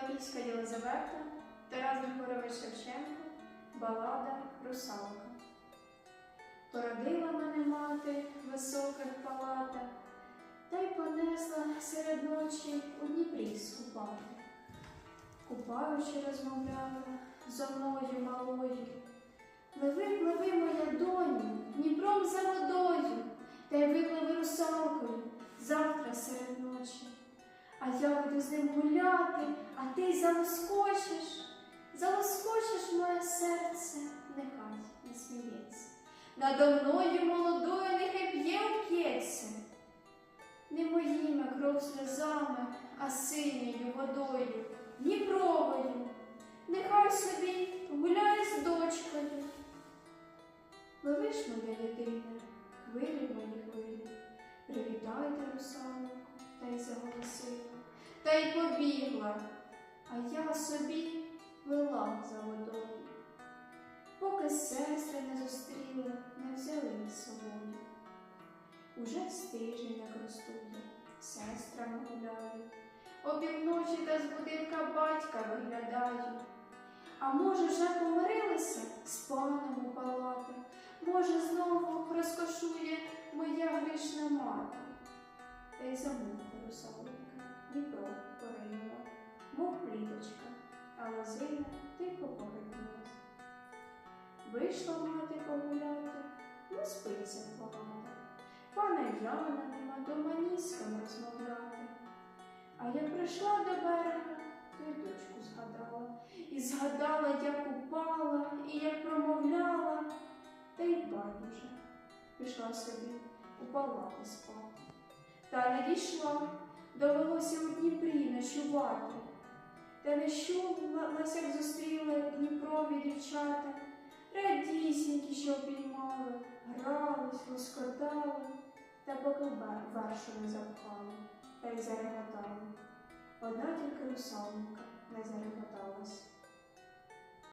Плавійська Єлизавета, Тарас Григорович Шевченко, Балада Русалка. Породила мене мати в високих палатах, та й понесла серед ночі у Дніпрі скупати. Купаючи, розмовляла зо мною малою. Пливи, пливи, моя доню, Дніпром за водою, та й випливи русалкою завтра серед ночі. А я буду гуляти, а ти залоскочиш, залоскочиш моє серце, нехай не сміється. Надо мною молодою нехай п'є уп'ється. Не моїми кров сльозами, а синьою водою, Дніпровою. Нехай собі гуляє з дочкою. Ж, моя єдине, хвилі мої хвилі, привітайте русалку, та й заголосила, та й побігла, а я собі вела за водою. Поки сестри не зустріли, не взяли з собою. Уже з тиждень, як ростуть, сестрами гуляю, опівночі та з будинка батька виглядаю. А може, вже помирилися з паном у палатах, може, знову розкошує моя грішна мати. Та й замовкла русалонька, Дніпро поринула, мов пліточка, а лозина тихо погибнулась. Вийшла мати погуляти, не спиться погано. Пана Яна нема дома ні розмовляти. А я прийшла до берега, то й дочку згадала. І згадала, як упала, і як промовляла, та й байдуже. Пішла собі у палати спати. Та не дійшла, довелося у Дніпрі ночувати. Та не щулась, як зустріли Дніпрові дівчата, радісінькі, що обіймали, грались, лоскотали, та поки вершу не запхали, та й зареготали. Одна тільки русалонька не зареготалась.